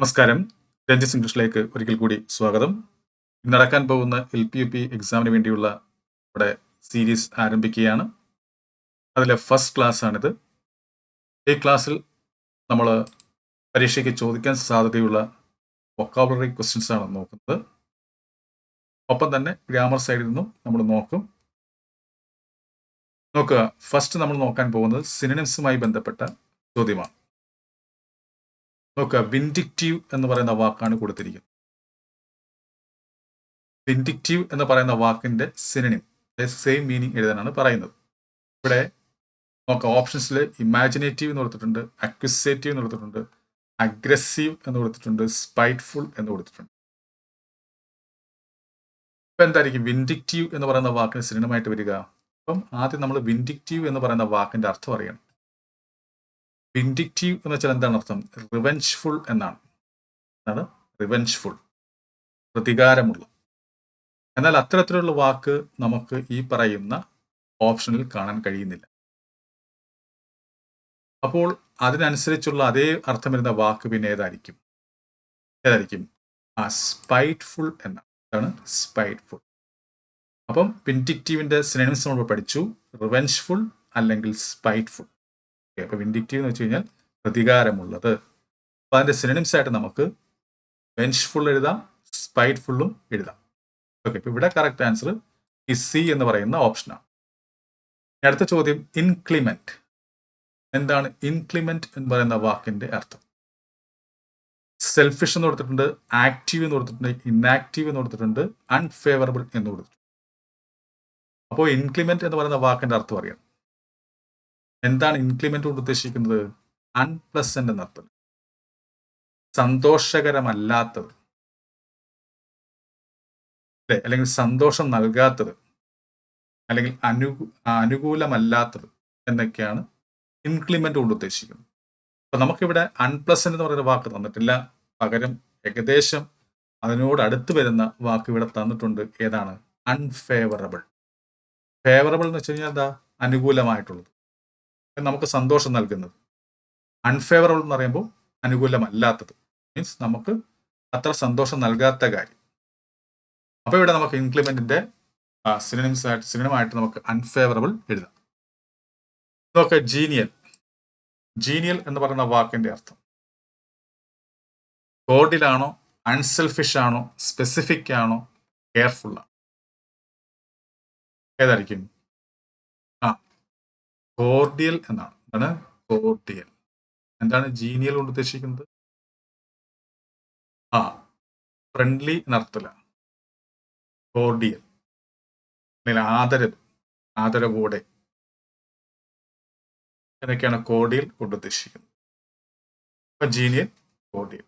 നമസ്കാരം. രഞ്ജിസ് ഇംഗ്ലീഷിലേക്ക് ഒരിക്കൽ കൂടി സ്വാഗതം. നടക്കാൻ പോകുന്ന എൽ പി യു പി എക്സാമിന് വേണ്ടിയുള്ള നമ്മുടെ സീരീസ് ആരംഭിക്കുകയാണ്. അതിലെ ഫസ്റ്റ് ക്ലാസ് ആണിത്. ഈ ക്ലാസ്സിൽ നമ്മൾ പരീക്ഷയ്ക്ക് ചോദിക്കാൻ സാധ്യതയുള്ള വൊക്കാബുലറി ക്വസ്റ്റ്യൻസ് ആണ് നോക്കുന്നത്. ഒപ്പം തന്നെ ഗ്രാമർ സൈഡിൽ നിന്നും നമ്മൾ നോക്കും. നോക്കുക. ഫസ്റ്റ് നമ്മൾ നോക്കാൻ പോകുന്നത് സിനിമസുമായി ബന്ധപ്പെട്ട ചോദ്യമാണ്. നോക്കുക വിൻഡിക്റ്റീവ് എന്ന് പറയുന്ന വാക്കാണ് കൊടുത്തിരിക്കുന്നത്. വിൻഡിക്റ്റീവ് എന്ന് പറയുന്ന വാക്കിന്റെ സിനിമം സെയിം മീനിങ് എഴുതാനാണ് പറയുന്നത്. ഇവിടെ നോക്കാം ഓപ്ഷൻസിൽ ഇമാജിനേറ്റീവ് എന്ന് കൊടുത്തിട്ടുണ്ട് അക്വിസേറ്റീവ് എന്ന് കൊടുത്തിട്ടുണ്ട് അഗ്രസീവ് എന്ന് കൊടുത്തിട്ടുണ്ട് സ്പൈറ്റ്ഫുൾ എന്ന് കൊടുത്തിട്ടുണ്ട്. ഇപ്പൊ എന്തായിരിക്കും? വിൻഡിക്റ്റീവ് എന്ന് പറയുന്ന വാക്കിന് സിനിമയായിട്ട് വരിക. അപ്പം ആദ്യം നമ്മൾ വിൻഡിക്റ്റീവ് എന്ന് പറയുന്ന വാക്കിന്റെ അർത്ഥം അറിയണം. വിൻഡിക്റ്റീവ് എന്ന് വെച്ചാൽ എന്താണ് അർത്ഥം? റിവെഞ്ച്ഫുൾ എന്നാണ്. എന്താണ്? റിവെഞ്ച്ഫുൾ പ്രതികാരമുള്ള. എന്നാൽ അത്തരത്തിലുള്ള വാക്ക് നമുക്ക് ഈ പറയുന്ന ഓപ്ഷനിൽ കാണാൻ കഴിയുന്നില്ല. അപ്പോൾ അതിനനുസരിച്ചുള്ള അതേ അർത്ഥം വരുന്ന വാക്ക് പിന്നെ ഏതായിരിക്കും? ഏതായിരിക്കും? ആ സ്പൈറ്റ്ഫുൾ എന്നാണ്. അതാണ് സ്പൈറ്റ്ഫുൾ അപ്പം പിന്റിക്റ്റീവിന്റെ സിനിമസ് നമ്മൾ പഠിച്ചു. റിവെഞ്ച്ഫുൾ അല്ലെങ്കിൽ സ്പൈറ്റ്ഫുൾ ഓക്കെ അപ്പൊ വിൻഡിക്റ്റീവ് എന്ന് വെച്ച് കഴിഞ്ഞാൽ പ്രതികാരമുള്ളത്. അപ്പൊ അതിന്റെ സിനിമസ് ആയിട്ട് നമുക്ക് വെൻഷ്ഫുൾ എഴുതാം സ്പൈറ്റ്ഫുള്ളും എഴുതാം. ഓക്കെ ഇപ്പൊ ഇവിടെ കറക്റ്റ് ആൻസർ ഈ സി എന്ന് പറയുന്ന ഓപ്ഷനാണ് അടുത്ത ചോദ്യം ഇൻക്ലിമെന്റ് എന്താണ് ഇൻക്ലിമെന്റ് എന്ന് പറയുന്ന വാക്കിന്റെ അർത്ഥം? സെൽഫിഷ് എന്ന് കൊടുത്തിട്ടുണ്ട് ആക്റ്റീവ് എന്ന് കൊടുത്തിട്ടുണ്ട് ഇൻആക്റ്റീവ് എന്ന് കൊടുത്തിട്ടുണ്ട് അൺഫേവറബിൾ എന്ന് കൊടുത്തിട്ടുണ്ട്. അപ്പോൾ ഇൻക്ലിമെന്റ് എന്ന് പറയുന്ന വാക്കിന്റെ അർത്ഥം അറിയാം എന്താണ് ഇൻക്രിമെന്റ് കൊണ്ട് ഉദ്ദേശിക്കുന്നത്? അൺപ്ലസന്റ് എന്നർത്ഥം സന്തോഷകരമല്ലാത്തത്. അല്ലെ? അല്ലെങ്കിൽ സന്തോഷം നൽകാത്തത്. അല്ലെങ്കിൽ അനു അനുകൂലമല്ലാത്തത് എന്നൊക്കെയാണ് ഇൻക്രിമെന്റ് കൊണ്ട് ഉദ്ദേശിക്കുന്നത്. അപ്പൊ നമുക്കിവിടെ അൺപ്ലസന്റ് എന്ന് പറയുന്ന വാക്ക് തന്നിട്ടില്ല. പകരം ഏകദേശം അതിനോട് അടുത്ത് വരുന്ന വാക്ക് ഇവിടെ തന്നിട്ടുണ്ട്. ഏതാണ്? അൺഫേവറബിൾ ഫേവറബിൾ എന്ന് വെച്ച് കഴിഞ്ഞാൽ എന്താ? അനുകൂലമായിട്ടുള്ളത്. നമുക്ക് സന്തോഷം നൽകുന്നത്. അൺഫേവറബിൾ എന്ന് പറയുമ്പോൾ അനുകൂലമല്ലാത്തത്. മീൻസ് നമുക്ക് അത്ര സന്തോഷം നൽകാത്ത കാര്യം. അപ്പോൾ ഇവിടെ നമുക്ക് ഇൻക്ലിമെന്റിന്റെ സിനിമസ് ആയിട്ട് സിനിമമായിട്ട് നമുക്ക് അൺഫേവറബിൾ എഴുതാം. നോക്ക ജീനിയൽ ജീനിയൽ എന്ന് പറയുന്ന വാക്കിന്റെ അർത്ഥം. ഗോഡിലാണോ അൺസെൽഫിഷ് ആണോ സ്പെസിഫിക് ആണോ കെയർഫുൾ ആണോ. ഏതായിരിക്കും? കോർഡിയൽ എന്നാണ്. എന്താണ്? കോർഡിയൽ എന്താണ് ജീനിയൽ കൊണ്ട് ഉദ്ദേശിക്കുന്നത്? ആ ഫ്രണ്ട്ലി നർത്തല കോർഡിയൽ അല്ലെങ്കിൽ ആദരവ് ആദരവോടെ. എന്നൊക്കെയാണ് കോർഡിയൽ കൊണ്ട് ഉദ്ദേശിക്കുന്നത്. അപ്പൊ ജീനിയൽ കോർഡിയൽ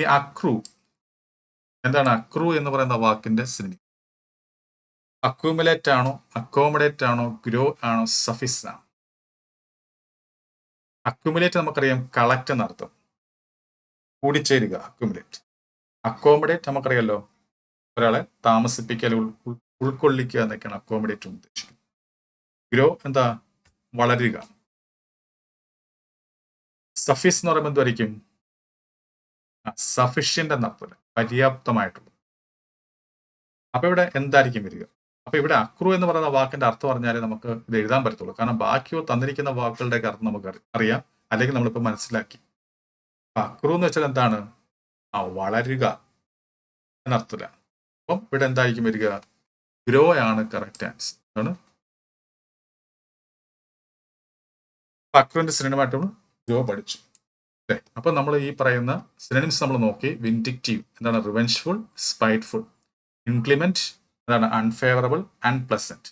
ഈ അക്രൂ എന്താണ് അക്രൂ എന്ന് പറയുന്ന വാക്കിന്റെ സിനിമ അക്യൂമുലേറ്റ് ആണോ അക്കോമഡേറ്റ് ആണോ ഗ്രോ ആണോ സഫിസ് ആണോ? അക്യൂമുലേറ്റ് നമുക്കറിയാം കളക്ട് എന്നർത്ഥം. കൂടിച്ചേരുക അക്യൂമുലേറ്റ് അക്കോമഡേറ്റ് നമുക്കറിയാലോ ഒരാളെ താമസിപ്പിക്കൽ ഉൾക്കൊള്ളിക്കുക എന്നൊക്കെയാണ് അക്കോമഡേറ്റ് ഉദ്ദേശിക്കുന്നത്. ഗ്രോ എന്താ? വളരുക. സഫീസ് എന്ന് പറയുമ്പോൾ എന്തായിരിക്കും സഫിഷ്യന്റ് എന്നർത്ഥം പര്യാപ്തമായിട്ടുള്ളത് അപ്പൊ ഇവിടെ എന്തായിരിക്കും വരിക? അപ്പൊ ഇവിടെ അക്രു എന്ന് പറയുന്ന വാക്കിന്റെ അർത്ഥം പറഞ്ഞാലേ നമുക്ക് ഇത് എഴുതാൻ പറ്റത്തുള്ളൂ. കാരണം ബാക്കിയോ തന്നിരിക്കുന്ന വാക്കുകളുടെ അർത്ഥം നമുക്ക് അറിയാം. അല്ലെങ്കിൽ നമ്മളിപ്പോ മനസ്സിലാക്കി. അക്രു എന്ന് വെച്ചാൽ എന്താണ്? ആ വളരുക എന്നർത്ഥമില്ല അപ്പം ഇവിടെ എന്തായിരിക്കും വരിക? ഗ്രോ ആണ് കറക്റ്റ് ആൻസർ ആണ് അക്രുവിന്റെ സിനിമയായിട്ട് ഗ്രോ പഠിച്ചു. അല്ലേ? അപ്പൊ നമ്മൾ ഈ പറയുന്ന സിനിമസ് നമ്മൾ നോക്കി. വിൻഡിക്റ്റീവ് എന്താണ്? റിവെഞ്ച്ഫുൾ സ്പൈറ്റ്ഫുൾ ഇൻക്ലിമെന്റ് അതാണ് unfavourable unpleasant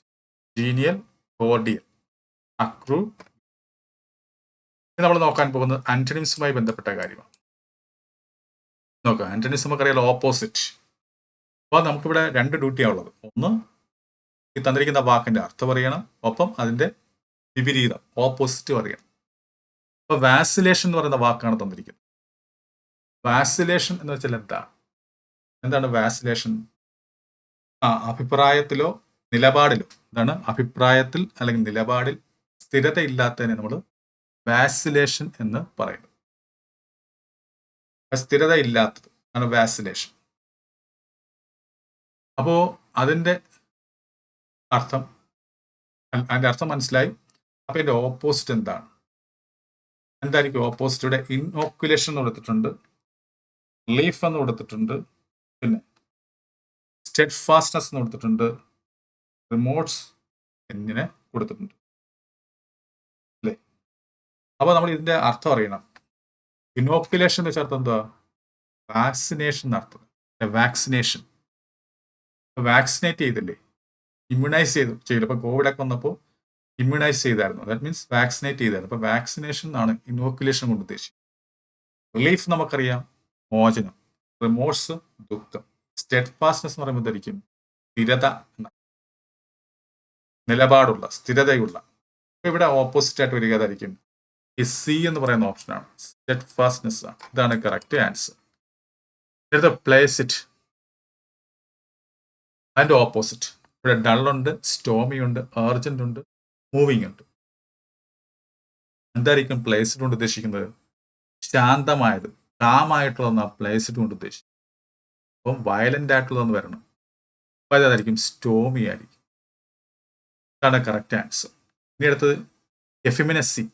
genial cordial accrue നമ്മൾ നോക്കാൻ പോകുന്നത് ആന്റണിംസുമായി ബന്ധപ്പെട്ട കാര്യമാണ്. നോക്കുക ആന്റണിംസ് നമുക്കറിയാലോ ഓപ്പോസിറ്റ് അപ്പോൾ നമുക്കിവിടെ രണ്ട് ഡ്യൂട്ടിയാണ് ഉള്ളത് ഒന്ന് ഈ തന്നിരിക്കുന്ന വാക്കിന്റെ അർത്ഥം അറിയണം. ഒപ്പം അതിന്റെ വിപരീതം ഓപ്പോസിറ്റ് അറിയണം. അപ്പോൾ വാസിലേഷൻ എന്ന് പറയുന്ന വാക്കാണ് തന്നിരിക്കുന്നത്. വാസിലേഷൻ എന്ന് വെച്ചാൽ എന്താണ് എന്താണ് വാസിലേഷൻ ആ അഭിപ്രായത്തിലോ നിലപാടിലോ ഇതാണ് അഭിപ്രായത്തിൽ അല്ലെങ്കിൽ നിലപാടിൽ സ്ഥിരതയില്ലാത്തതിനെ നമ്മൾ വാസിലേഷൻ എന്ന് പറയുന്നു. സ്ഥിരതയില്ലാത്തത് ആണ് വാസിലേഷൻ അപ്പോ അതിന്റെ അർത്ഥം അതിന്റെ അർത്ഥം മനസ്സിലായി. അപ്പൊ ഇതിന്റെ ഓപ്പോസിറ്റ് എന്താണ്? എന്തായിരിക്കും ഓപ്പോസിറ്റ് ഇവിടെ ഇൻഓക്കുലേഷൻ എന്ന് കൊടുത്തിട്ടുണ്ട് റിലീഫ് എന്ന് കൊടുത്തിട്ടുണ്ട് പിന്നെ സ്റ്റെഡ് ഫാസ്റ്റ്നസ് എന്ന് കൊടുത്തിട്ടുണ്ട്. റിമോട്ട്സ് എന്നിങ്ങനെ കൊടുത്തിട്ടുണ്ട്. അല്ലേ? അപ്പോൾ നമ്മൾ ഇതിന്റെ അർത്ഥം അറിയണം. ഇനോക്കുലേഷൻ എന്ന് വെച്ചാൽ അർത്ഥം എന്താ? വാക്സിനേഷൻ എന്നർത്ഥം വാക്സിനേഷൻ വാക്സിനേറ്റ് ചെയ്തില്ലേ? ഇമ്മ്യൂണൈസ് ചെയ്തു. ചെയ്തു. ഇപ്പൊ കോവിഡ് ഒക്കെ വന്നപ്പോൾ ഇമ്മ്യൂണൈസ് ചെയ്തായിരുന്നു. ദാറ്റ് മീൻസ് വാക്സിനേറ്റ് ചെയ്തായിരുന്നു. അപ്പോൾ വാക്സിനേഷൻ ആണ് ഇനോക്കുലേഷൻ കൊണ്ട് ഉദ്ദേശിച്ചത്. റിലീഫ് നമുക്കറിയാം. മോചനം. റിമോഴ്സ് ദുഃഖം. സ്റ്റെഡ് ഫാസ്റ്റ്നസ് എന്ന് പറയുമ്പോൾ ധരിക്കും സ്ഥിരത നിലപാടുള്ള സ്ഥിരതയുള്ള. ഇവിടെ ഓപ്പോസിറ്റ് ആയിട്ട് വരിക അതായിരിക്കും എസ് സി എന്ന് പറയുന്ന ഓപ്ഷനാണ് സ്റ്റെഡ് ഫാസ്റ്റ്നെസ് ആണ്. ഇതാണ് കറക്റ്റ് ആൻസർ അടുത്ത പ്ലേസ് ഇറ്റ് അതിന്റെ ഓപ്പോസിറ്റ് ഇവിടെ ഡള്ളുണ്ട് സ്റ്റോമി ഉണ്ട് അർജന്റ് ഉണ്ട് മൂവിങ് ഉണ്ട്. എന്തായിരിക്കും പ്ലേസിഡ് കൊണ്ട് ഉദ്ദേശിക്കുന്നത്? ശാന്തമായത് കാമായിട്ടുള്ള പ്ലേസിഡ് കൊണ്ട് ഉദ്ദേശിക്കുന്നത് അപ്പം വയലന്റ് ആയിട്ടുള്ളതെന്ന് വരണം. അപ്പൊ അതായിരിക്കും സ്റ്റോമി ആയിരിക്കും. അതാണ് കറക്റ്റ് ആൻസർ ഇനി അടുത്തത് എഫിമിനസി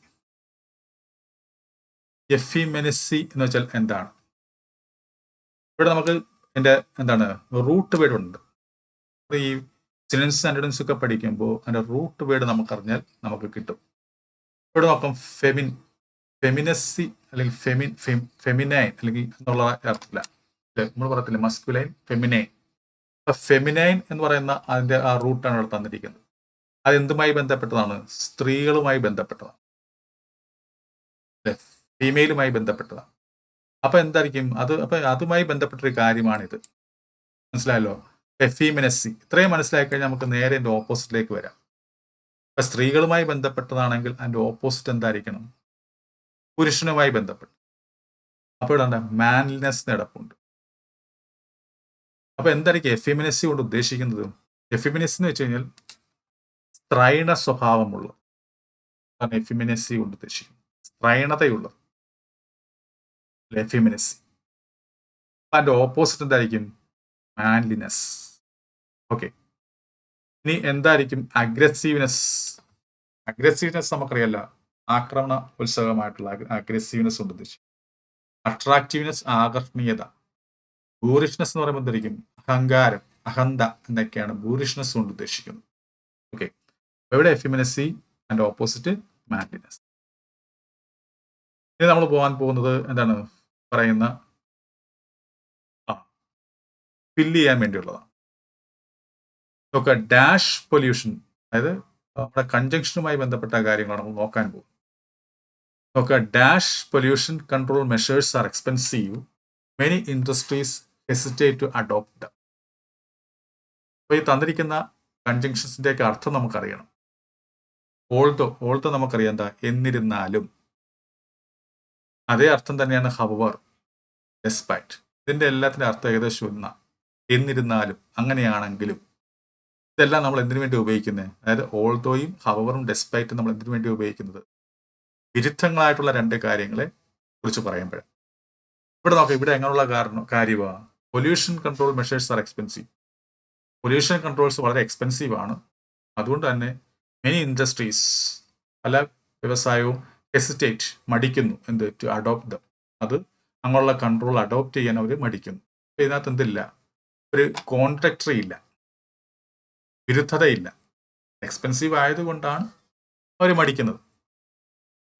എഫിമെനസി എന്ന് വെച്ചാൽ എന്താണ്? ഇവിടെ നമുക്ക് എന്റെ എന്താണ് റൂട്ട് വേർഡ് ഉണ്ട്. ഈ സിനൻസ് ആൻഡൻസ് ഒക്കെ പഠിക്കുമ്പോൾ അതിന്റെ റൂട്ട് വേർഡ് നമുക്കറിഞ്ഞാൽ നമുക്ക് കിട്ടും. ഇവിടെ നോക്കാം ഫെമിൻ ഫെമിനസി അല്ലെങ്കിൽ ഫെമിൻ ഫെമിനൈൻ അല്ലെങ്കിൽ എന്നുള്ള അർത്ഥത്തില്ല നമ്മൾ പറയത്തില്ല മസ്കുലൈൻ ഫെമിനൈൻ അപ്പൊ ഫെമിനൈൻ എന്ന് പറയുന്ന അതിന്റെ ആ റൂട്ടാണ് ഇവിടെ തന്നിരിക്കുന്നത്. അത് എന്തുമായി ബന്ധപ്പെട്ടതാണ്? സ്ത്രീകളുമായി ബന്ധപ്പെട്ടതാണ്. ഫീമെയിലുമായി ബന്ധപ്പെട്ടതാണ്. അപ്പൊ എന്തായിരിക്കും? അത് അപ്പൊ അതുമായി ബന്ധപ്പെട്ടൊരു കാര്യമാണിത്. മനസ്സിലായല്ലോ? എഫീമിനസി ഇത്രയും മനസ്സിലാക്കി കഴിഞ്ഞാൽ നമുക്ക് നേരെ എന്റെ ഓപ്പോസിറ്റിലേക്ക് വരാം. ഇപ്പൊ സ്ത്രീകളുമായി ബന്ധപ്പെട്ടതാണെങ്കിൽ അതിന്റെ ഓപ്പോസിറ്റ് എന്തായിരിക്കണം? പുരുഷനുമായി ബന്ധപ്പെട്ട്. അപ്പോൾ ഇവിടെ മാൻലിനെസ് നടപ്പുണ്ട് അപ്പൊ എന്തായിരിക്കും എഫിമിനസി കൊണ്ട് ഉദ്ദേശിക്കുന്നത്? എഫിമിനസി എന്ന് വെച്ച് കഴിഞ്ഞാൽ സ്ത്രൈണ സ്വഭാവമുള്ള എഫിമിനസി കൊണ്ട് ഉദ്ദേശിക്കുന്നത്. സ്ത്രൈണതയുള്ള എഫിമിനസി അതിന്റെ ഓപ്പോസിറ്റ് എന്തായിരിക്കും? മാൻലിനെസ് ഓക്കെ ഇനി എന്തായിരിക്കും? അഗ്രസീവ്നെസ് അഗ്രസീവ്നെസ് നമുക്കറിയല്ല. ആക്രമണ ഉത്സവമായിട്ടുള്ള അഗ്രസീവ്നെസ് കൊണ്ട് ഉദ്ദേശിക്കും അട്രാക്റ്റീവ്നെസ് ആകർഷണീയത. ബൂറിഷ്നെസ് എന്ന് പറയുമ്പോൾ എന്തായിരിക്കും അഹങ്കാരം അഹന്ത എന്നൊക്കെയാണ് ഭൂരിഷ്ണസ് കൊണ്ട് ഉദ്ദേശിക്കുന്നത്. ഓക്കെ എവിടെ എഫിമിനസി ആൻഡ് ഓപ്പോസിറ്റ് മാൻഡിനസ് ഇനി നമ്മൾ പോകാൻ പോകുന്നത് എന്താണ്? പറയുന്ന ആ ഫില്ല് ചെയ്യാൻ വേണ്ടിയുള്ളതാണ്. നോക്കുക ഡാഷ് പൊല്യൂഷൻ അതായത് നമ്മുടെ കൺജങ്ഷനുമായി ബന്ധപ്പെട്ട കാര്യങ്ങളാണ് നമ്മൾ നോക്കാൻ പോകുന്നത്. നോക്കുക dash pollution control measures are expensive many industries hesitate to adopt അപ്പോൾ ഈ തന്നിരിക്കുന്ന കൺജങ്ഷൻസിന്റെ ഒക്കെ അർത്ഥം നമുക്കറിയണം. ഓൾത്തോ ഓൾത്തോ നമുക്കറിയാം എന്താ? എന്നിരുന്നാലും. അതേ അർത്ഥം തന്നെയാണ് ഹവർ ഡെസ്പൈറ്റ് ഇതിന്റെ എല്ലാത്തിന്റെ അർത്ഥം ഏകദേശം ഒന്ന. എന്നിരുന്നാലും അങ്ങനെയാണെങ്കിലും. ഇതെല്ലാം നമ്മൾ എന്തിനു വേണ്ടി ഉപയോഗിക്കുന്നത് അതായത് ഓൾത്തോയും ഹവറും ഡെസ്പൈറ്റും നമ്മൾ എന്തിനു വേണ്ടി ഉപയോഗിക്കുന്നത്? വിരുദ്ധങ്ങളായിട്ടുള്ള രണ്ട് കാര്യങ്ങളെ കുറിച്ച് പറയുമ്പോഴേ. ഇവിടെ നോക്കാം ഇവിടെ എങ്ങനെയുള്ള കാരണം കാര്യമാണ് pollution control measures are expensive pollution controls വളരെ എക്സ്പെൻസീവ് ആണ്. അതുകൊണ്ട് തന്നെ മെനി ഇൻഡസ്ട്രീസ് പല വ്യവസായവും ഹെസിറ്റേറ്റ് മടിക്കുന്നു. എന്ത്? ടു അഡോപ്റ്റ് ദം അത് അങ്ങനെയുള്ള കൺട്രോൾ അഡോപ്റ്റ് ചെയ്യാൻ അവർ മടിക്കുന്നു. അപ്പം ഇതിനകത്ത് എന്തില്ല? ഒരു കോൺട്രാക്ടറി ഇല്ല. വിരുദ്ധതയില്ല. എക്സ്പെൻസീവ് ആയതുകൊണ്ടാണ് അവർ മടിക്കുന്നത്.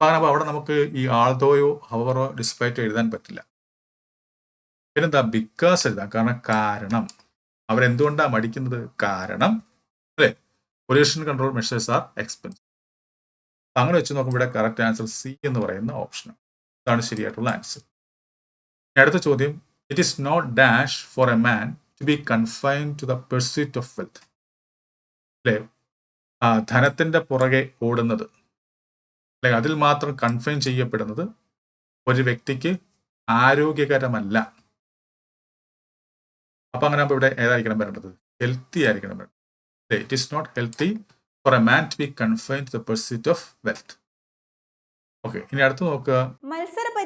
കാരണം അവിടെ നമുക്ക് ഈ ആൾതോയോ ഹവറോ ഡിസ്പൈറ്റോ എഴുതാൻ പറ്റില്ല. പിന്നെന്താ ബിക്കാസ് എഴുതാം കാരണം കാരണം. അവരെന്തുകൊണ്ടാണ് മടിക്കുന്നത്? കാരണം അല്ലേ? Pollution control measures are expense അങ്ങനെ വെച്ച് നോക്കുമ്പോൾ ഇവിടെ കറക്റ്റ് ആൻസർ സി എന്ന് പറയുന്ന ഓപ്ഷനാണ് ഇതാണ് ശരിയായിട്ടുള്ള ആൻസർ അടുത്ത ചോദ്യം. It is not dash for a man to be confined to the pursuit of wealth അല്ലേ? ധനത്തിന്റെ പുറകെ ഓടുന്നത്. അല്ലെ? അതിൽ മാത്രം കൺഫൈൻ ചെയ്യപ്പെടുന്നത് ഒരു വ്യക്തിക്ക് ആരോഗ്യകരമല്ല. അപ്പൊ അങ്ങനെ ആകുമ്പോൾ ഇവിടെ ഏതായിരിക്കണം വരേണ്ടത് ഹെൽത്തി ആയിരിക്കണം വേണ്ടത് it is not healthy for a man to be confine to the pursuit of wealth okay ഇനി അടുത്ത് നോക്കുക. മത്സര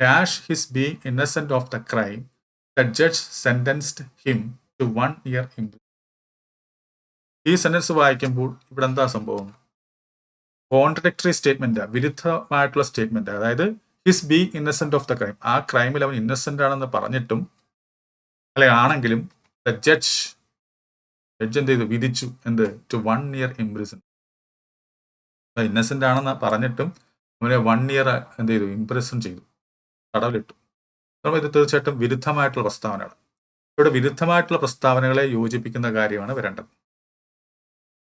Dash his being innocent of the crime, the judge sentenced him to one year imprisonment. ഈ sentence വായിക്കുമ്പോൾ ഇവിടെ എന്താ സംഭവം? Contradictory statement വിരുദ്ധമായിട്ടുള്ള സ്റ്റേറ്റ്മെന്റ് അതായത് his be innocent of the crime ആ ക്രൈമിൽ അവൻ ഇന്നസെന്റ് ആണെന്ന് പറഞ്ഞിട്ടും അല്ലെ ആണെങ്കിലും ദ ജഡ്ജ് ജഡ്ജ് എന്ത് ചെയ്തു? വിധിച്ചു. എന്ത്? To one year imprison innocent ആണെന്ന് പറഞ്ഞിട്ടും അവനെ വൺ ഇയർ എന്ത് ചെയ്തു? ഇംപ്രിസൺ ചെയ്തു. തടവിലിട്ടു അപ്പോൾ ഇത് തീർച്ചയായിട്ടും വിരുദ്ധമായിട്ടുള്ള പ്രസ്താവനയാണ്. ഇവിടെ വിരുദ്ധമായിട്ടുള്ള പ്രസ്താവനകളെ യോജിപ്പിക്കുന്ന കാര്യമാണ് വരേണ്ടത്.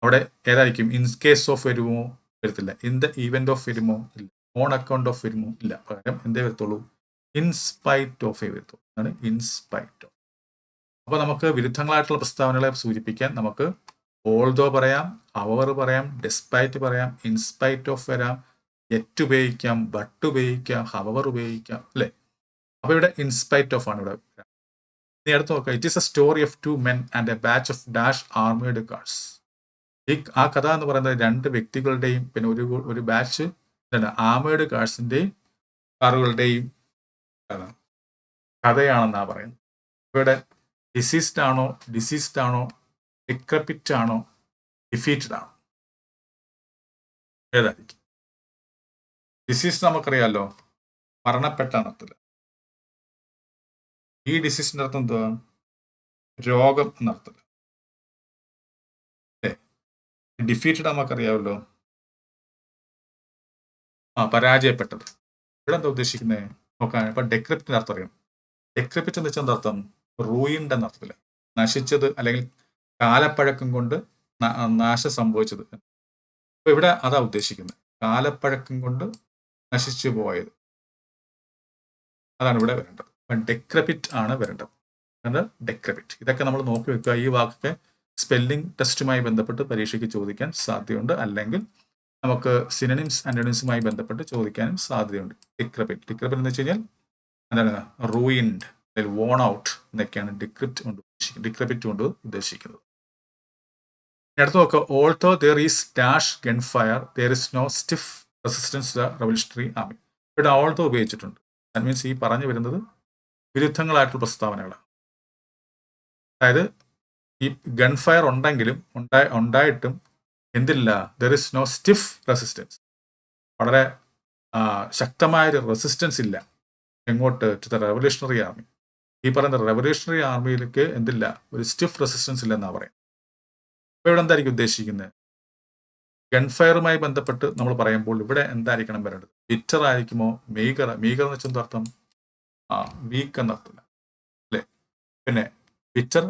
അവിടെ ഏതായിരിക്കും? ഇൻ കേസ് ഓഫ് വരുമോ? വരത്തില്ല. ഇൻ ദ ഇവന്റ് ഓഫ് വരുമോ? ഇല്ല. ഓൺ അക്കൗണ്ട് ഓഫ് വരുമോ? ഇല്ല. പകരം എന്തേ വരത്തുള്ളൂ? ഇൻസ്പൈറ്റ് ഓഫ് വരത്തുള്ളൂ. അതാണ് ഇൻസ്പൈറ്റ് ഓഫ് അപ്പോൾ നമുക്ക് വിരുദ്ധങ്ങളായിട്ടുള്ള പ്രസ്താവനകളെ സൂചിപ്പിക്കാൻ നമുക്ക് ഓൾദോ പറയാം അവർ പറയാം ഡെസ്പൈറ്റ് പറയാം ഇൻസ്പൈറ്റ് ഓഫ് വരാം യെറ്റ് ഉപയോഗിക്കാം ബട്ട് ഉപയോഗിക്കാം ഹവർ ഉപയോഗിക്കാം അല്ലേ? അപ്പൊ ഇവിടെ ഇൻസ്പൈറ്റ് ഓഫ് ആണ് ഇവിടെ നീ അടുത്ത് നോക്കുക it is a story of two men and a batch of dash armed guards ഈ ആ കഥ എന്ന് പറയുന്നത് രണ്ട് വ്യക്തികളുടെയും പിന്നെ ഒരു ഒരു ബാച്ച് എന്താണ് ആമേഡ് കാർഡ്സിന്റെയും കാറുകളുടെയും എന്താണ് കഥയാണെന്നാ പറയുന്നത്. ഇവിടെ ഡിസീസ്ഡ് ആണോ ഡിസീസ്ഡ് ആണോ ഡിക്രപ്പിറ്റ് ആണോ ഡിഫീറ്റഡ് ആണോ? ഏതായിരിക്കും? ഡിസീസ് നമുക്കറിയാലോ. മരണപ്പെട്ട അർത്ഥത്തിൽ ഈ ഡിസീസിന്റെ അർത്ഥം എന്തുവാ? രോഗം എന്നർത്ഥത്തിൽ ഡിഫീറ്റഡ് നമുക്കറിയാമല്ലോ. ആ പരാജയപ്പെട്ടത്. ഇവിടെ എന്താ ഉദ്ദേശിക്കുന്നത് നോക്കാൻ ഇപ്പൊ ഡെക്രിപ്റ്റിന്റെ അർത്ഥം അറിയാം. ഡെക്രിപ്റ്റ് എന്ന് വെച്ചാൽ എന്താ അർത്ഥം റൂയിൻഡ് എന്ന നശിച്ചത് അല്ലെങ്കിൽ കാലപ്പഴക്കം കൊണ്ട് നാശം സംഭവിച്ചത്. അപ്പൊ ഇവിടെ അതാ ഉദ്ദേശിക്കുന്നത് കാലപ്പഴക്കം കൊണ്ട് നശിച്ചു പോയത്. അതാണ് ഇവിടെ വരേണ്ടത്. ഡെക്രപിറ്റ് ആണ് വരേണ്ടത്. അതായത് ഡെക്രപിറ്റ് ഇതൊക്കെ നമ്മൾ നോക്കി വെക്കുക. ഈ വാക്കൊക്കെ സ്പെല്ലിംഗ് ടെസ്റ്റുമായി ബന്ധപ്പെട്ട് പരീക്ഷയ്ക്ക് ചോദിക്കാൻ സാധ്യതയുണ്ട്. അല്ലെങ്കിൽ നമുക്ക് സിനനിംസ് ആന്റണിംസുമായി ബന്ധപ്പെട്ട് ചോദിക്കാനും സാധ്യതയുണ്ട്. ഡിക്രപിറ്റ് ഡിക്രപിറ്റ് എന്ന് വെച്ച് കഴിഞ്ഞാൽ എന്താണ്? റൂയിൻഡ് അല്ലെങ്കിൽ വോൺ ഔട്ട് എന്നൊക്കെയാണ് ഡിക്രിപ്റ്റ് കൊണ്ട് ഉദ്ദേശിക്കുന്നത് ഡിക്രപിറ്റ് കൊണ്ട് ഉദ്ദേശിക്കുന്നത്. അടുത്ത് നോക്കുക although there is dash gun fire there is no stiff resistance the revolutionary army ഇവിടെ ഓൾത്തോ ഉപയോഗിച്ചിട്ടുണ്ട്. ദാറ്റ് മീൻസ് ഈ പറഞ്ഞു വരുന്നത് വിരുദ്ധങ്ങളായിട്ടുള്ള പ്രസ്താവനകളാണ്. അതായത് ഈ ഗൺ ഫയർ ഉണ്ടെങ്കിലും ഉണ്ടായി ഉണ്ടായിട്ടും എന്തില്ല there is no stiff resistance വളരെ ശക്തമായൊരു റെസിസ്റ്റൻസ് ഇല്ല. എങ്ങോട്ട്? ടു ദ റെവല്യൂഷണറി ആർമി ഈ പറയുന്ന റെവല്യൂഷണറി ആർമിയിലേക്ക് എന്തില്ല ഒരു സ്റ്റിഫ് റെസിസ്റ്റൻസ് ഇല്ലെന്നാണ് പറയുന്നത്. അപ്പോൾ ഇവിടെ എന്തായിരിക്കും ഉദ്ദേശിക്കുന്നത്? ഗൺഫയറുമായി ബന്ധപ്പെട്ട് നമ്മൾ പറയുമ്പോൾ ഇവിടെ എന്തായിരിക്കണം വരേണ്ടത്? ബിറ്റർ ആയിരിക്കുമോ? മീഗർ മീഗർ എന്ന് വെച്ചാൽ അർത്ഥം? ആ വീക്ക് എന്നർത്ഥമില്ല അല്ലേ? പിന്നെ ബിറ്റർ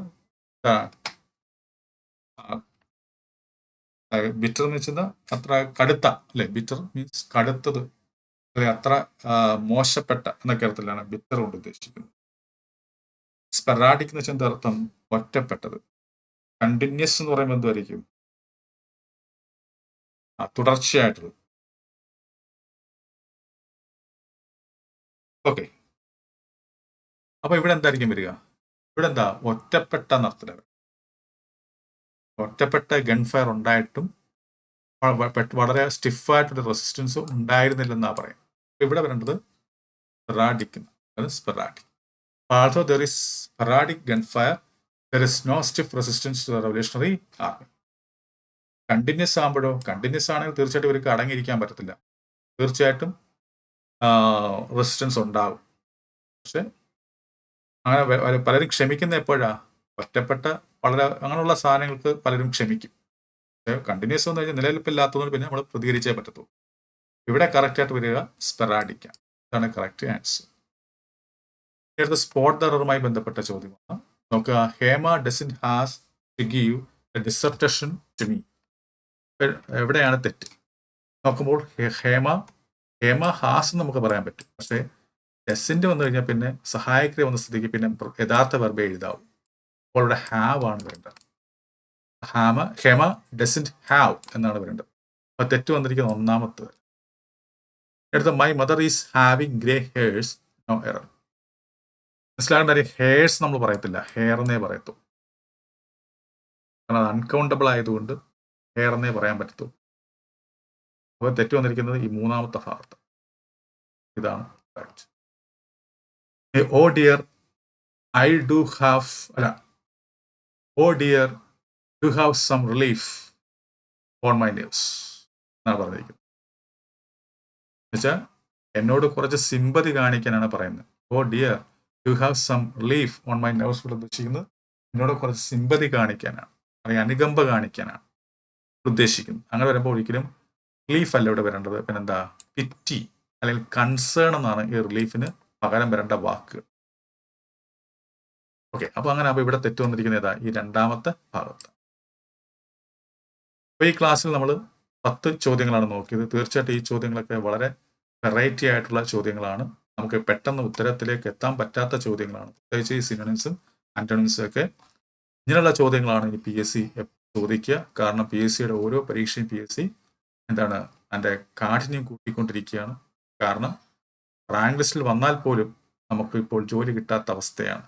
ബിറ്റർ എന്ന് വെച്ചാൽ അത്ര കടുത്ത അല്ലെ? ബിറ്റർ മീൻസ് കടുത്തത്. അല്ലെ? അത്ര മോശപ്പെട്ട എന്നൊക്കെ അർത്ഥത്തിലാണ് ബിറ്റർ കൊണ്ട് ഉദ്ദേശിക്കുന്നത്. സ്പെറാഡിക് എന്ന് വെച്ചാൽ അർത്ഥം? ഒറ്റപ്പെട്ടത്. കണ്ടിന്യൂസ് എന്ന് പറയുമ്പോൾ എന്തായിരിക്കും തുടർച്ചയായിട്ടുള്ളത്. ഓക്കെ. അപ്പൊ ഇവിടെ എന്തായിരിക്കും വരിക? ഇവിടെ എന്താ? ഒറ്റപ്പെട്ട നടത്തില്ല ഒറ്റപ്പെട്ട ഗൺഫയർ ഉണ്ടായിട്ടും വളരെ സ്റ്റിഫായിട്ടൊരു റെസിസ്റ്റൻസ് ഉണ്ടായിരുന്നില്ലെന്നാ പറയാം ഇവിടെ വരേണ്ടത് sporadic sporadic also there is sporadic gunfire there is no stiff resistance to revolutionary army continuous ആകുമ്പോഴോ continuous ആണെങ്കിൽ തീർച്ചയായിട്ടും ഇവർക്ക് അടങ്ങിയിരിക്കാൻ പറ്റത്തില്ല. തീർച്ചയായിട്ടും റെസിസ്റ്റൻസ് ഉണ്ടാകും പക്ഷെ അങ്ങനെ പലരും ക്ഷമിക്കുന്ന എപ്പോഴാ? ഒറ്റപ്പെട്ട വളരെ അങ്ങനെയുള്ള സാധനങ്ങൾക്ക് പലരും ക്ഷമിക്കും. പക്ഷെ കണ്ടിന്യൂസ് എന്ന് കഴിഞ്ഞാൽ നിലനിൽപ്പില്ലാത്തതുകൊണ്ട് പിന്നെ നമ്മൾ പ്രതികരിച്ചേ പറ്റത്തുള്ളൂ. ഇവിടെ കറക്റ്റായിട്ട് വരിക സ്പെറാഡിക്ക ഇതാണ് കറക്റ്റ് ആൻസർ അടുത്ത സ്പോട്ട് ദറുമായി ബന്ധപ്പെട്ട ചോദ്യമാണ്. നോക്കുക Hema doesn't has to give a dissertation to me എവിടെയാണ് തെറ്റ്? നോക്കുമ്പോൾ ഹേമ ഹേമ ഹാസ് നമുക്ക് പറയാൻ പറ്റും. പക്ഷേ എസിന്റെ വന്നു കഴിഞ്ഞാൽ പിന്നെ സഹായക്രിയ വന്ന സ്ഥിതിക്ക് പിന്നെ യഥാർത്ഥ വെർബേ എഴുതാവും. അപ്പോൾ ഇവിടെ ഹാവ് ആണ് വരേണ്ടത്. ഹാമ ഹെമ ഡെസിന്റ് ഹാവ് എന്നാണ് വരേണ്ടത്. അപ്പോൾ തെറ്റ് വന്നിരിക്കുന്ന ഒന്നാമത്തത് അടുത്ത my mother is having grey hairs no error മനസ്സിലാകേണ്ട കാര്യം? ഹെയർസ് നമ്മൾ പറയത്തില്ല. ഹെയർ എന്നേ പറയത്തു കാരണം അത് അൺകൗണ്ടബിൾ ആയതുകൊണ്ട് ഹെയർ പറയാൻ പറ്റത്തുള്ളൂ. അപ്പോൾ തെറ്റ് വന്നിരിക്കുന്നത് ഈ മൂന്നാമത്തെ ഭാഗത്ത്. ഇതാണ് oh dear I do have അല്ല ഓ dear do have some relief on my news എന്നാണ് പറഞ്ഞിരിക്കുന്നത്. എന്നുവെച്ചാൽ എന്നോട് കുറച്ച് സിമ്പതി കാണിക്കാനാണ് പറയുന്നത്. ഓ dear you have some relief on my news ഉദ്ദേശിക്കുന്നത് എന്നോട് കുറച്ച് സിമ്പതി കാണിക്കാനാണ്. അല്ലെങ്കിൽ അനുകമ്പ കാണിക്കാനാണ്. ഉദ്ദേശിക്കുന്നത് അങ്ങനെ വരുമ്പോൾ ഒരിക്കലും റിലീഫ് അല്ല ഇവിടെ വരേണ്ടത്. പിന്നെന്താ? പിറ്റി അല്ലെങ്കിൽ കൺസേൺ എന്നാണ് ഈ റിലീഫിന് പകരം വരേണ്ട വാക്കുകൾ ഓക്കെ അപ്പൊ അങ്ങനെ അപ്പൊ ഇവിടെ തെറ്റ് വന്നിരിക്കുന്നത് ഏതാ? ഈ രണ്ടാമത്തെ ഭാഗത്ത്. അപ്പൊ ഈ ക്ലാസ്സിൽ നമ്മൾ പത്ത് ചോദ്യങ്ങളാണ് നോക്കിയത്. തീർച്ചയായിട്ടും ഈ ചോദ്യങ്ങളൊക്കെ വളരെ വെറൈറ്റി ആയിട്ടുള്ള ചോദ്യങ്ങളാണ്. നമുക്ക് പെട്ടെന്ന് ഉത്തരത്തിലേക്ക് എത്താൻ പറ്റാത്ത ചോദ്യങ്ങളാണ്. പ്രത്യേകിച്ച് ഈ സിനോണിംസും ആന്റോണിംസും ഒക്കെ ഇങ്ങനെയുള്ള ചോദ്യങ്ങളാണ് ഇനി പി എസ് സി ചോദിക്കുക. കാരണം പി എസ് സിയുടെ ഓരോ പരീക്ഷയും പി എസ് സി എന്താണ് അതിന്റെ കാഠിന്യം കൂട്ടിക്കൊണ്ടിരിക്കുകയാണ്. കാരണം റാങ്ക് ലിസ്റ്റിൽ വന്നാൽ പോലും നമുക്ക് ഇപ്പോൾ ജോലി കിട്ടാത്ത അവസ്ഥയാണ്.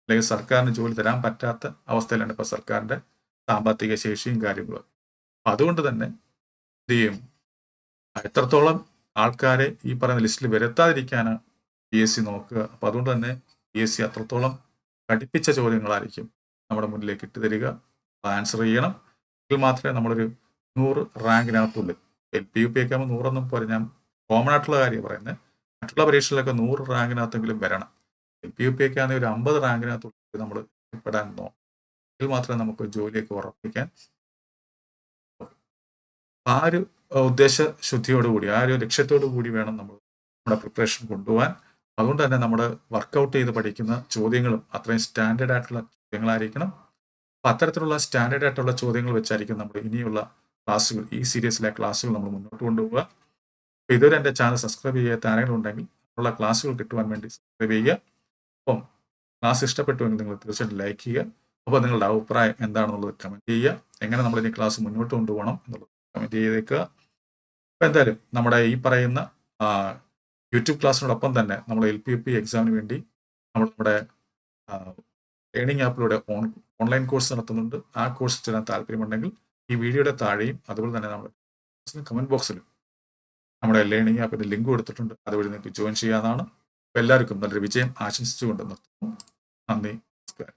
അല്ലെങ്കിൽ സർക്കാരിന് ജോലി തരാൻ പറ്റാത്ത അവസ്ഥയിലാണ് ഇപ്പോൾ സർക്കാരിന്റെ സാമ്പത്തിക ശേഷിയും കാര്യങ്ങളും. അപ്പം അതുകൊണ്ട് തന്നെ എന്ത് ചെയ്യും? എത്രത്തോളം ആൾക്കാരെ ഈ പറയുന്ന ലിസ്റ്റിൽ വരുത്താതിരിക്കാനാണ് പി എസ് സി നോക്കുക. അപ്പം അതുകൊണ്ട് തന്നെ പി എസ് സി അത്രത്തോളം പഠിപ്പിച്ച ചോദ്യങ്ങളായിരിക്കും നമ്മുടെ മുന്നിലേക്ക് ഇട്ടു തരിക ആൻസർ ചെയ്യണം. എങ്കിൽ മാത്രമേ നമ്മളൊരു നൂറ് റാങ്കിനകത്തുള്ളൂ. എൽ പി യു പി ഒക്കെ ആകുമ്പോൾ നൂറൊന്നും പോലെ ഞാൻ കോമൺ ആയിട്ടുള്ള കാര്യം പറയുന്നത് മറ്റുള്ള പരീക്ഷകളിലൊക്കെ നൂറ് റാങ്കിനകത്തെങ്കിലും വരണം. എൽ പി യു പി ഒക്കെ ആണെങ്കിൽ ഒരു അമ്പത് റാങ്കിനകത്തുള്ള നമ്മൾ എത്തിപ്പെടാൻ നോക്കും എങ്കിൽ മാത്രമേ നമുക്ക് ജോലിയൊക്കെ ഉറപ്പിക്കാൻ ആ ഒരു ഉദ്ദേശ ശുദ്ധിയോടുകൂടി ആ ഒരു ലക്ഷ്യത്തോടു കൂടി വേണം നമ്മൾ നമ്മുടെ പ്രിപ്പറേഷൻ കൊണ്ടുപോകാൻ അതുകൊണ്ട് തന്നെ നമ്മൾ വർക്കൗട്ട് ചെയ്ത് പഠിക്കുന്ന ചോദ്യങ്ങളും അത്രയും സ്റ്റാൻഡേർഡ് ആയിട്ടുള്ള ചോദ്യങ്ങളായിരിക്കണം. അത്തരത്തിലുള്ള സ്റ്റാൻഡേർഡ് ആയിട്ടുള്ള ചോദ്യങ്ങൾ വെച്ചായിരിക്കും നമ്മൾ ഇനിയുള്ള ക്ലാസ്സുകൾ ഈ സീരീസിലെ ക്ലാസ്സുകൾ നമ്മൾ മുന്നോട്ട് കൊണ്ടുപോവുക. അപ്പോൾ ഇതുവരെ എന്റെ ചാനൽ സബ്സ്ക്രൈബ് ചെയ്യാത്ത ആരെങ്കിലും ഉണ്ടെങ്കിൽ ഉള്ള ക്ലാസ്സുകൾ കിട്ടുവാൻ വേണ്ടി സബ്സ്ക്രൈബ് ചെയ്യുക. അപ്പം ക്ലാസ് ഇഷ്ടപ്പെട്ടുവെങ്കിൽ നിങ്ങൾ തീർച്ചയായിട്ടും ലൈക്ക് ചെയ്യുക. അപ്പോൾ നിങ്ങളുടെ അഭിപ്രായം എന്താണെന്നുള്ളത് കമന്റ് ചെയ്യുക. എങ്ങനെ നമ്മൾ ഇനി ക്ലാസ് മുന്നോട്ട് കൊണ്ടുപോകണം എന്നുള്ളത് കമന്റ് ചെയ്തേക്കുക. അപ്പോൾ എന്തായാലും നമ്മുടെ ഈ പറയുന്ന യൂട്യൂബ് ക്ലാസ്സിനോടൊപ്പം തന്നെ നമ്മൾ എൽ പി പി എക്സാമിന് വേണ്ടി നമ്മുടെ ലേണിംഗ് ആപ്പിലൂടെ ഓൺ ഓൺലൈൻ കോഴ്സ് നടത്തുന്നുണ്ട്. ആ കോഴ്സ് ചേരാൻ താല്പര്യമുണ്ടെങ്കിൽ ഈ വീഡിയോയുടെ താഴെയും അതുപോലെ തന്നെ നമ്മുടെ കമന്റ് ബോക്സിലും നമ്മുടെ ലേണിംഗ് ആപ്പിന്റെ ലിങ്ക് കൊടുത്തിട്ടുണ്ട്. അതുവഴി നിങ്ങൾക്ക് ജോയിൻ ചെയ്യാതാണ് എല്ലാവർക്കും നല്ലൊരു വിജയം ആശംസിച്ചുകൊണ്ട് നിർത്തുന്നു. നന്ദി. നമസ്കാരം.